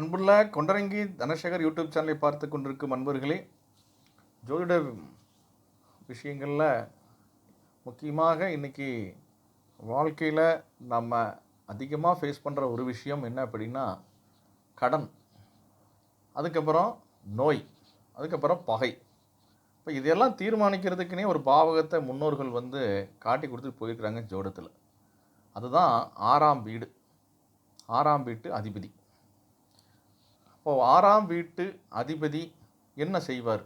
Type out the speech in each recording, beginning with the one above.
அன்புள்ள கொண்டரங்கி தனசேகர் யூடியூப் சேனலை பார்த்து கொண்டிருக்கும் அன்பர்களே ஜோதிட விஷயங்களில் முக்கியமாக இன்னைக்கு வாழ்க்கையில் நம்ம அதிகமாக ஃபேஸ் பண்ணுற ஒரு விஷயம் என்ன அப்படின்னா கடன். அதுக்கப்புறம் நோய். அதுக்கப்புறம் பகை. இப்போ இதெல்லாம் தீர்மானிக்கிறதுக்குனே ஒரு பாவகத்தை முன்னோர்கள் வந்து காட்டி கொடுத்துட்டு போயிருக்கிறாங்க ஜோடத்தில். அதுதான் ஆறாம் வீடு. ஆறாம் வீட்டு அதிபதி. அப்போது ஆறாம் வீட்டு அதிபதி என்ன செய்வார்?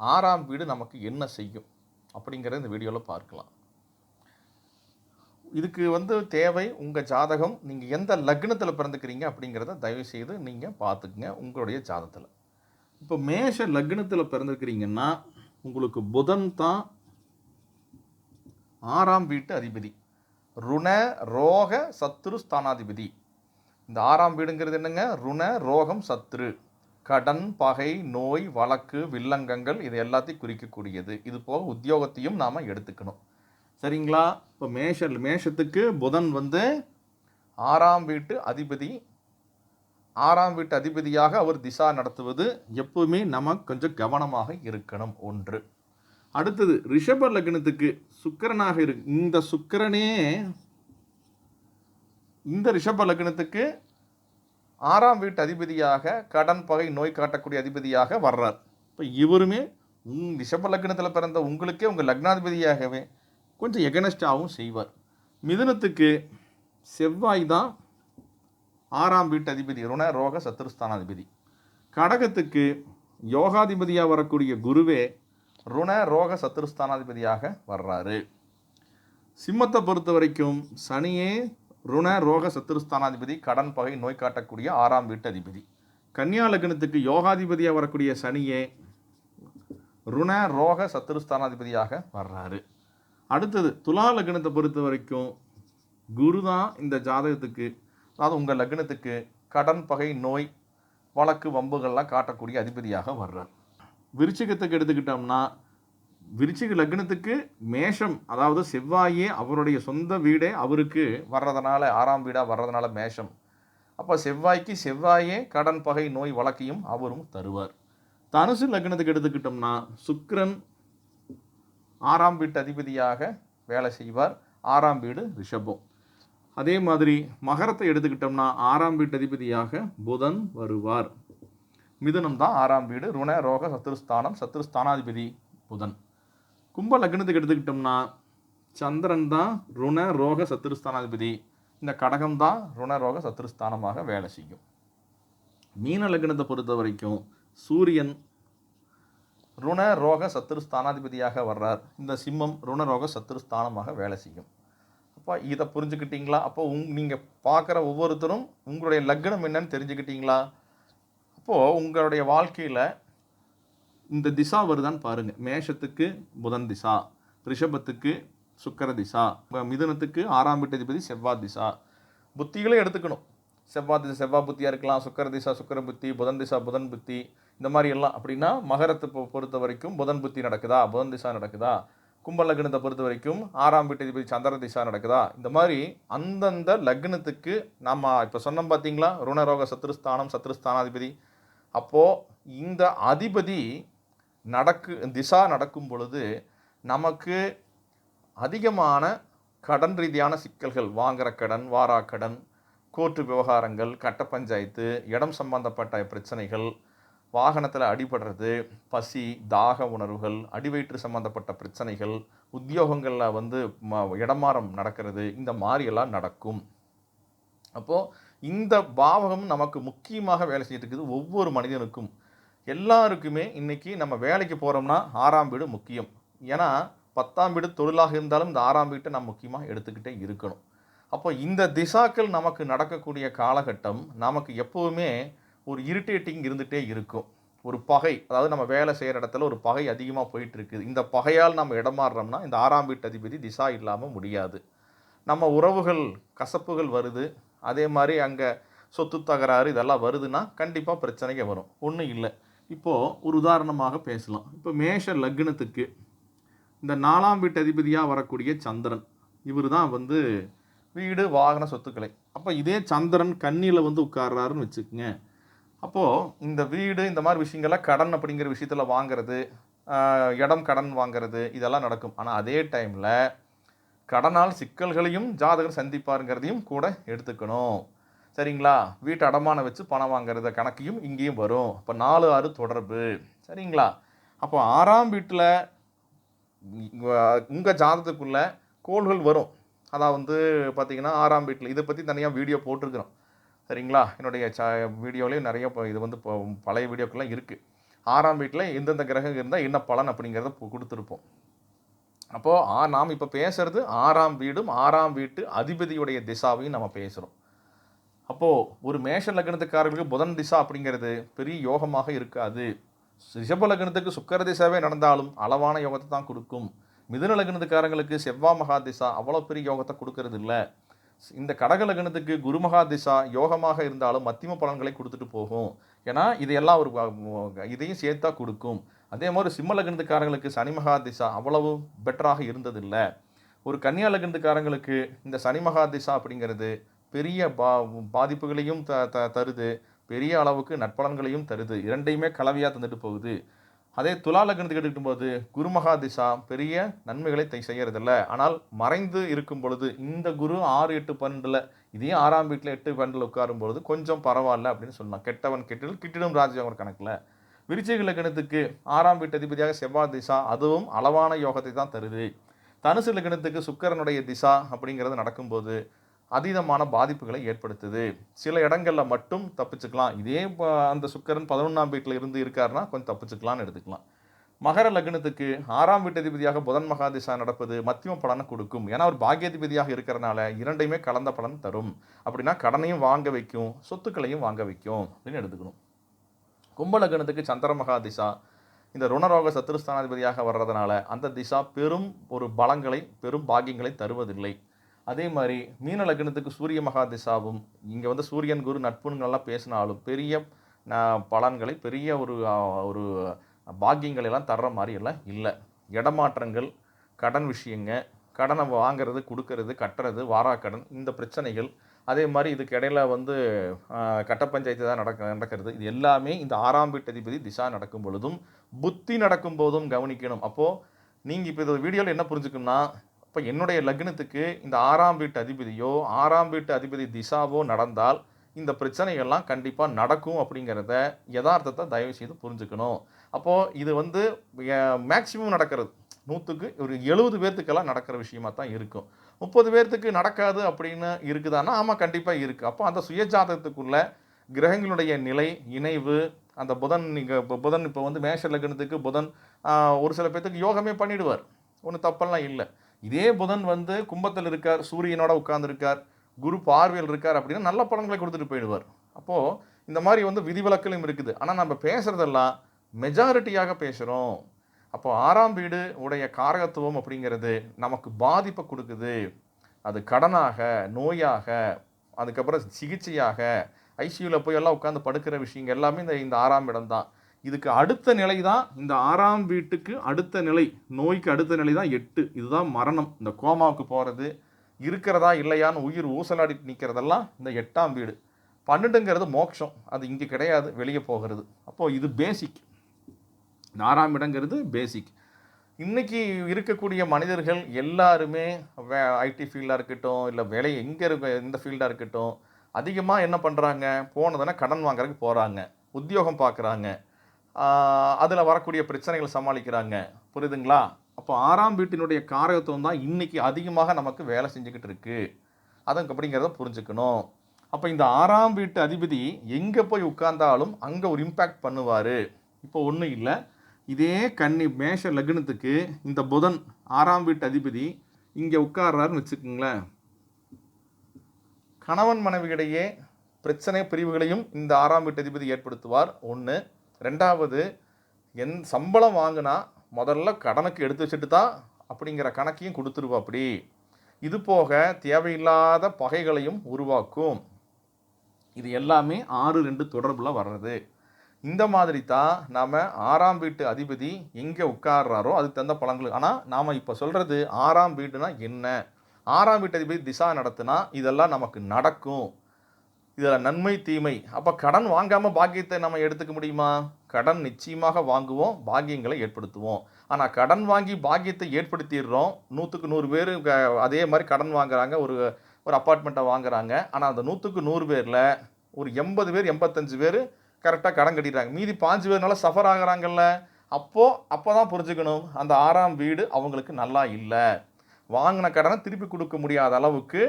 ஆறாம் வீடு நமக்கு என்ன செய்யும்? அப்படிங்கிறத இந்த வீடியோவில் பார்க்கலாம். இதுக்கு வந்து தேவை உங்கள் ஜாதகம். நீங்கள் எந்த லக்னத்தில் பிறந்துக்கிறீங்க அப்படிங்கிறத தயவுசெய்து நீங்கள் பார்த்துக்குங்க உங்களுடைய ஜாதகத்தில் இப்போ மேஷ லக்னத்தில் பிறந்திருக்கிறீங்கன்னா உங்களுக்கு புதன் தான் ஆறாம் வீட்டு அதிபதி. ருண ரோக சத்ரு ஸ்தானாதிபதி. இந்த ஆறாம் வீடுங்கிறது என்னங்க? ருண ரோகம் சத்ரு. கடன் பகை நோய் வழக்கு வில்லங்கங்கள் இது எல்லாத்தையும் குறிக்கக்கூடியது. இது போக உத்தியோகத்தையும் நாம் எடுத்துக்கணும். சரிங்களா? இப்போ மேஷ மேஷத்துக்கு புதன் வந்து ஆறாம் வீட்டு அதிபதி. ஆறாம் வீட்டு அதிபதியாக அவர் திசா நடத்துவது எப்பவுமே நம்ம கொஞ்சம் கவனமாக இருக்கணும். ஒன்று. அடுத்தது ரிஷப லக்னத்துக்கு சுக்கிரனாக இரு இந்த சுக்கிரனே இந்த ரிஷப லக்னத்துக்கு ஆறாம் வீட்டு அதிபதியாக கடன் பகை நோய் காட்டக்கூடிய அதிபதியாக வர்றார். இப்போ இவருமே உங் ரிஷப லக்னத்தில் பிறந்த உங்களுக்கே உங்கள் லக்னாதிபதியாகவே கொஞ்சம் எகனஸ்டாகவும் செய்வார். மிதுனத்துக்கு செவ்வாய் தான் ஆறாம் வீட்டு அதிபதி ருண ரோக சத்துருஸ்தானாதிபதி கடகத்துக்கு யோகாதிபதியாக வரக்கூடிய குருவே ருண ரோக சத்துருஸ்தானாதிபதியாக வர்றாரு. சிம்மத்தை பொறுத்த வரைக்கும் சனியே ருண ரோக சத்துருஸ்தானாதிபதி கடன் பகை நோய் காட்டக்கூடிய ஆறாம் வீட்டு அதிபதி. கன்னியா லக்னத்துக்கு யோகாதிபதியாக வரக்கூடிய சனியே ருண ரோக சத்துருஸ்தானாதிபதியாக வர்றாரு. அடுத்தது துலா லக்னத்தை பொறுத்த வரைக்கும் குரு தான் இந்த ஜாதகத்துக்கு அதாவது உங்கள் லக்னத்துக்கு கடன் பகை நோய் வழக்கு வம்புகள்லாம் காட்டக்கூடிய அதிபதியாக வர்றார். விருச்சிகத்துக்கு எடுத்துக்கிட்டோம்னா விருச்சிக லக்னத்துக்கு மேஷம் அதாவது செவ்வாயே அவருடைய சொந்த வீடே அவருக்கு வர்றதுனால ஆறாம் வீடாக வர்றதுனால மேஷம். அப்போ செவ்வாய்க்கு செவ்வாயே கடன் பகை நோய் வழக்கையும் அவரும் தருவார். தனுசு லக்னத்துக்கு எடுத்துக்கிட்டோம்னா சுக்கரன் ஆறாம் வீட்டு அதிபதியாக வேலை செய்வார். ஆறாம் வீடு ரிஷபம். அதே மாதிரி மகரத்தை எடுத்துக்கிட்டோம்னா ஆறாம் வீட்டு அதிபதியாக புதன் வருவார். மிதுனம் தான் ஆறாம் வீடு ருண ரோக சத்துருஸ்தானம் சத்துருஸ்தானாதிபதி புதன். கும்ப லக்னத்துக்கு எடுத்துக்கிட்டோம்னா சந்திரன் தான் ருண ரோக சத்துருஸ்தானாதிபதி. இந்த கடகம் தான் ருண ரோக சத்துருஸ்தானமாக வேலை செய்யும். மீன லக்னத்தை பொறுத்த வரைக்கும் சூரியன் ருண ரோக சத்துருஸ்தானாதிபதியாக வர்றார். இந்த சிம்மம் ருண ரோக சத்துருஸ்தானமாக வேலை செய்யும். அப்போ இதை புரிஞ்சுக்கிட்டீங்களா? அப்போ உங் நீங்கள் பார்க்குற ஒவ்வொருத்தரும் உங்களுடைய லக்னம் என்னன்னு தெரிஞ்சுக்கிட்டீங்களா? அப்போது உங்களுடைய வாழ்க்கையில் இந்த திசா வருதான்னு பாருங்கள் மேஷத்துக்கு புதன் திசா ரிஷபத்துக்கு சுக்கர திசா மிதுனத்துக்கு ஆறாம் வீட்டதிபதி செவ்வாய் திசா. புத்திகளும் எடுத்துக்கணும். செவ்வாய் திசை செவ்வாய் புத்தியாக இருக்கலாம். சுக்கர திசா சுக்கர புத்தி புதன் திசா புதன் புத்தி. இந்த மாதிரி எல்லாம் அப்படின்னா மகரத்தை பொறுத்த வரைக்கும் புதன் புத்தி நடக்குதா? புதன் திசா நடக்குதா? கும்ப லக்னத்தை பொறுத்த வரைக்கும் ஆறாம் வீட்டதிபதி சந்திர திசா நடக்குதா? இந்த மாதிரி அந்தந்த லக்னத்துக்கு நம்ம இப்போ சொன்னோம் பார்த்தீங்களா ருணரோக சத்ருஸ்தானம் சத்ருஸ்தானாதிபதி. அப்போது இந்த அதிபதி நடக்கு திசா நடக்கும் பொழுது நமக்கு அதிகமான கடன் ரீதியான சிக்கல்கள் வாங்குற கடன் வாரா கடன் கோர்ட்டு விவகாரங்கள் கட்ட பஞ்சாயத்து இடம் சம்பந்தப்பட்ட பிரச்சனைகள் வாகனத்தில் அடிபடுறது பசி தாக உணர்வுகள் அடிவயிற்று சம்பந்தப்பட்ட பிரச்சனைகள் உத்தியோகங்களில் வந்து ம இடமாறம் நடக்கிறது இந்த மாதிரியெல்லாம் நடக்கும். அப்போது இந்த பாவகம் நமக்கு முக்கியமாக வேலை செய்துட்டு ஒவ்வொரு மனிதனுக்கும். எல்லாருக்குமே இன்றைக்கி நம்ம வேலைக்கு போகிறோம்னா ஆறாம் வீடு முக்கியம். ஏன்னா பத்தாம் வீடு தொழிலாக இருந்தாலும் இந்த ஆறாம் வீட்டை நம்ம முக்கியமாக எடுத்துக்கிட்டே இருக்கணும். அப்போ இந்த திசாக்கள் நமக்கு நடக்கக்கூடிய காலகட்டம் நமக்கு எப்போவுமே ஒரு இரிட்டேட்டிங் இருந்துகிட்டே இருக்கும். ஒரு பகை அதாவது நம்ம வேலை செய்கிற இடத்துல ஒரு பகை அதிகமாக போயிட்டுருக்குது. இந்த பகையால் நம்ம இடமாறுறோம்னா இந்த ஆறாம் வீட்டு அதிபதி திசா இல்லாமல் முடியாது. நம்ம உறவுகள் கசப்புகள் வருது. அதே மாதிரி அங்கே சொத்து தகராறு இதெல்லாம் வருதுன்னா கண்டிப்பாக பிரச்சனைகள் வரும். ஒன்றும் இல்லை. இப்போது ஒரு உதாரணமாக பேசலாம். இப்போ மேஷ லக்னத்துக்கு இந்த நாலாம் வீட்டு அதிபதியாக வரக்கூடிய சந்திரன் இவர் தான் வந்து வீடு வாகன சொத்துக்களை. அப்போ இதே சந்திரன் கண்ணியில் வந்து உட்கார்றாருன்னு வச்சுக்கோங்க. அப்போது இந்த வீடு இந்த மாதிரி விஷயங்கள்லாம் கடன் அப்படிங்கிற விஷயத்தில் வாங்குறது இடம் கடன் வாங்குறது இதெல்லாம் நடக்கும். ஆனால் அதே டைமில் கடனால் சிக்கல்களையும் ஜாதகர் சந்திப்பாருங்கிறதையும் கூட எடுத்துக்கணும். சரிங்களா? வீட்டு அடமானம் வச்சு பணம் வாங்குறத கணக்கையும் இங்கேயும் வரும். அப்போ நாலு ஆறு தொடர்பு. சரிங்களா? அப்போ ஆறாம் வீட்டில் உங்கள் ஜாதகத்துக்குள்ள கோள்கள் வரும். அதான் வந்து பார்த்தீங்கன்னா ஆறாம் வீட்டில் இதை பற்றி தனியாக வீடியோ போட்டிருக்கிறோம். சரிங்களா? என்னுடைய ச வீடியோலேயும் நிறைய இப்போ இது வந்து இப்போ பழைய வீடியோக்கெல்லாம் இருக்குது ஆறாம் வீட்டில் எந்தெந்த கிரகம் இருந்தால் என்ன பலன் அப்படிங்கிறத கொடுத்துருப்போம். அப்போது ஆ நாம் இப்போ பேசுகிறது ஆறாம் வீடும் ஆறாம் வீட்டு அதிபதியுடைய திசாவையும் நம்ம பேசுகிறோம் அப்போது ஒரு மேஷ லக்னத்துக்காரர்களுக்கு புதன் திசா அப்படிங்கிறது பெரிய யோகமாக இருக்காது. ரிஷப லக்னத்துக்கு சுக்கர திசாவே நடந்தாலும் அளவான யோகத்தை தான் கொடுக்கும். மிதுன லக்னத்துக்காரங்களுக்கு செவ்வா மகா திசா அவ்வளோ பெரிய யோகத்தை கொடுக்கறது இல்லை. இந்த கடக லக்னத்துக்கு குரு மகா திசா யோகமாக இருந்தாலும் மத்தியம பலன்களை கொடுத்துட்டு போகும். ஏன்னா இதையெல்லாம் ஒரு இதையும் சேர்த்தா கொடுக்கும். அதே மாதிரி சிம்ம லக்னத்துக்காரங்களுக்கு சனி மகா திசா அவ்வளவு பெட்டராக இருந்ததில்லை. ஒரு கன்னியா லக்னத்துக்காரங்களுக்கு இந்த சனி மகா திசா அப்படிங்கிறது பெரிய பா பாதிப்புகளையும் த த தருது. பெரிய அளவுக்கு நற்பலன்களையும் தருது. இரண்டையுமே கலவையாக தந்துட்டு போகுது. அதே துலா லக்னத்துக்கு எடுக்கும் போது குருமகா திசா பெரிய நன்மைகளை தை செய்கிறதில்ல ஆனால் மறைந்து இருக்கும் பொழுது இந்த குரு ஆறு எட்டு பன்னெண்டில் இதே ஆறாம் வீட்டில் எட்டு பன்னெண்டில் உட்காரும் பொழுது கொஞ்சம் பரவாயில்ல அப்படின்னு சொல்லலாம் கெட்டவன் கெட்டில் கிட்டிடும் ராஜயோகம் கணக்கில். விருச்சிக லக்னத்துக்கு ஆறாம் வீட்டு அதிபதியாக செவ்வாய் திசா அதுவும் அளவான யோகத்தை தான் தருது. தனுசு லக்னத்துக்கு சுக்கரனுடைய திசா அப்படிங்கிறது நடக்கும்போது அதீதமான பாதிப்புகளை ஏற்படுத்துது. சில இடங்களில் மட்டும் தப்பிச்சுக்கலாம். இதே அந்த சுக்கரன் பதினொன்றாம் வீட்டில் இருந்து இருக்காருன்னா கொஞ்சம் தப்பிச்சுக்கலாம்னு எடுத்துக்கலாம். மகர லக்னத்துக்கு ஆறாம் வீட்டதிபதியாக புதன் மகாதிசா நடப்பது மத்தியம பலனை கொடுக்கும். ஏன்னா அவர் பாக்கியதிபதியாக இருக்கிறனால இரண்டையுமே கலந்த பலன் தரும். அப்படின்னா கடனையும் வாங்க வைக்கும் சொத்துக்களையும் வாங்க வைக்கும் அப்படின்னு எடுத்துக்கணும். கும்ப லக்னத்துக்கு சந்திர மகாதிசா இந்த ருணரோக சத்துருஸ்தானாதிபதியாக வர்றதுனால அந்த திசா பெரும் ஒரு பலங்களை பெரும் பாக்கியங்களை தருவதில்லை. அதே மாதிரி மீன லக்னத்துக்கு சூரிய மகாதிசாவும் இங்கே வந்து சூரியன் குரு நட்புங்கள்லாம் பேசினாலும் பெரிய பலன்களை பெரிய ஒரு ஒரு பாக்கியங்கள் எல்லாம் தர்ற மாதிரி எல்லாம் இல்லை. இடமாற்றங்கள் கடன் விஷயங்க கடனை வாங்குறது கொடுக்கறது கட்டுறது வாராக்கடன் இந்த பிரச்சனைகள். அதே மாதிரி இதுக்கு இடையில் வந்து கட்ட பஞ்சாயத்து தான் நடக்க நடக்கிறது. இது எல்லாமே இந்த ஆறாம் வீட்டு அதிபதி திசா நடக்கும் பொழுதும் புத்தி நடக்கும் போதும் கவனிக்கணும். அப்போது நீங்கள் இப்போ இந்த வீடியோவில் என்ன புரிஞ்சுக்கணும்னா இப்போ என்னுடைய லக்னத்துக்கு இந்த ஆறாம் வீட்டு அதிபதியோ ஆறாம் வீட்டு அதிபதி திசாவோ நடந்தால் இந்த பிரச்சனைகள்லாம் கண்டிப்பாக நடக்கும் அப்படிங்கிறத யதார்த்தத்தை தயவு செய்து புரிஞ்சுக்கணும். அப்போது இது வந்து மேக்சிமம் நடக்கிறது. நூற்றுக்கு ஒரு எழுபது பேர்த்துக்கெல்லாம் நடக்கிற விஷயமா தான் இருக்கும். முப்பது பேர்த்துக்கு நடக்காது அப்படின்னு இருக்குதான்னா ஆமாம் கண்டிப்பாக இருக்குது அப்போ அந்த சுயஜாதகத்துக்குள்ள கிரகங்களுடைய நிலை இணைவு அந்த புதன் நீங்கள் இப்போ புதன் இப்போ வந்து மேஷ லக்னத்துக்கு புதன் ஒரு சில பேர்த்துக்கு யோகமே பண்ணிடுவார். ஒன்றும் தப்பெல்லாம் இல்லை. இதே புதன் வந்து கும்பத்தில் இருக்கார் சூரியனோட உட்கார்ந்துருக்கார் குரு பார்வையில் இருக்கார் அப்படின்னா நல்ல பலன்களை கொடுத்துட்டு போயிடுவார். அப்போது இந்த மாதிரி வந்து விதிவிலக்கலும் இருக்குது. ஆனால் நம்ம பேசுகிறதெல்லாம் மெஜாரிட்டியாக பேசுகிறோம் அப்போ ஆறாம் வீடு உடைய காரகத்துவம் அப்படிங்கிறது நமக்கு பாதிப்பை கொடுக்குது. அது கடனாக நோயாக அதுக்கப்புறம் சிகிச்சையாக ஐசியூவில் போய் எல்லாம் உட்காந்து படுக்கிற விஷயங்கள் எல்லாமே இந்த இந்த ஆறாம் இடம் தான். இதுக்கு அடுத்த நிலை தான் இந்த ஆறாம் வீட்டுக்கு அடுத்த நிலை நோய்க்கு அடுத்த நிலை தான் எட்டு. இதுதான் மரணம். இந்த கோமாவுக்கு போகிறது இருக்கிறதா இல்லையான்னு உயிர் ஊசலாடி நிற்கிறதெல்லாம் இந்த எட்டாம் வீடு. பன்னெண்டுங்கிறது மோட்சம். அது இங்கே கிடையாது வெளியே போகிறது. அப்போது இது பேசிக் இந்த ஆறாம் இடங்கிறது பேசிக் இன்னைக்கு இருக்கக்கூடிய மனிதர்கள் எல்லாருமே வே ஐடி ஃபீல்டாக இருக்கட்டும் இல்லை வேலை எங்கே இருக்க எந்த ஃபீல்டாக இருக்கட்டும் அதிகமாக என்ன பண்ணுறாங்க போனதுன்னா கடன் வாங்குறதுக்கு போகிறாங்க உத்தியோகம் பார்க்குறாங்க அதில் வரக்கூடிய பிரச்சனைகள் சமாளிக்கிறாங்க. புரியுதுங்களா? அப்போ ஆறாம் வீட்டினுடைய காரகத்துவம் தான் இன்னைக்கு அதிகமாக நமக்கு வேலை செஞ்சுக்கிட்டு இருக்குது அதற்கு அப்படிங்கிறத புரிஞ்சுக்கணும். அப்போ இந்த ஆறாம் வீட்டு அதிபதி எங்கே போய் உட்கார்ந்தாலும் அங்கே ஒரு இம்பேக்ட் பண்ணுவார். இப்போ ஒன்றும் இல்லை. இதே கன்னி மேஷ லக்னத்துக்கு இந்த புதன் ஆறாம் வீட்டு அதிபதி இங்கே உட்கார்றாருன்னு வச்சுக்கோங்களேன். கணவன் மனைவியிடையே பிரச்சனை பிரிவுகளையும் இந்த ஆறாம் வீட்டு அதிபதி ஏற்படுத்துவார். ஒன்று ரெண்டாவது என் சம்பளம் வாங்கினா முதல்ல கடனுக்கு எடுத்து வச்சுட்டு தான் அப்படிங்கிற கணக்கையும் கொடுத்துருவா அப்படி. இது போக தேவையில்லாத பகைகளையும் உருவாக்கும். இது எல்லாமே ஆறு ரெண்டு தொடர்பில் வர்றது. இந்த மாதிரி தான் நாம் ஆறாம் வீட்டு அதிபதி எங்கே உட்கார்றாரோ அதுக்கு தகுந்த பலன்கள். ஆனால் நாம் இப்போ சொல்கிறது ஆறாம் வீடுனா என்ன? ஆறாம் வீட்டு அதிபதி திசா நடத்துனா இதெல்லாம் நமக்கு நடக்கும். இதில் நன்மை தீமை. அப்போ கடன் வாங்காமல் பாக்கியத்தை நம்ம எடுத்துக்க முடியுமா? கடன் நிச்சயமாக வாங்குவோம் பாக்கியங்களை ஏற்படுத்துவோம். ஆனால் கடன் வாங்கி பாக்கியத்தை ஏற்படுத்திடுறோம். நூற்றுக்கு நூறு பேர் அதே மாதிரி கடன் வாங்குறாங்க ஒரு ஒரு அப்பார்ட்மெண்ட்டை வாங்குறாங்க. ஆனால் அந்த நூற்றுக்கு நூறு பேரில் ஒரு எண்பது பேர் எண்பத்தஞ்சு பேர் கரெக்டாக கடன் கட்டிடுறாங்க. மீதி பாஞ்சு பேர்னால சஃபர் ஆகுறாங்கல்ல. அப்போது அப்போ தான் புரிஞ்சுக்கணும். அந்த ஆறாம் வீடு அவங்களுக்கு நல்லா இல்லை. வாங்கின கடனை திருப்பி கொடுக்க முடியாத அளவுக்கு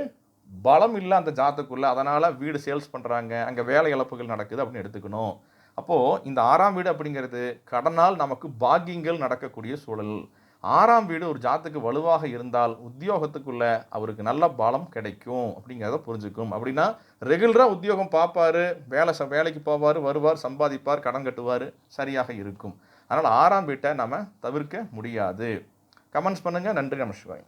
பலம் இல்லை அந்த ஜாத்துக்குள்ளே அதனால் வீடு சேல்ஸ் பண்ணுறாங்க அங்கே வேலை இழப்புகள் நடக்குது அப்படின்னு எடுத்துக்கணும். அப்போது இந்த ஆறாம் வீடு அப்படிங்கிறது கடனால் நமக்கு பாக்கியங்கள் நடக்கக்கூடிய சூழல். ஆறாம் வீடு ஒரு ஜாத்துக்கு வலுவாக இருந்தால் உத்தியோகத்துக்குள்ளே அவருக்கு நல்ல பலம் கிடைக்கும் அப்படிங்கிறத புரிஞ்சுக்கும். அப்படின்னா ரெகுலராக உத்தியோகம் பார்ப்பாரு வேலை ச வேலைக்கு போவார் வருவார் சம்பாதிப்பார் கடன் கட்டுவார் சரியாக இருக்கும். அதனால் ஆறாம் வீட்டை நம்ம தவிர்க்க முடியாது. கமெண்ட்ஸ் பண்ணுங்கள் நன்றி நமஸ்வாய்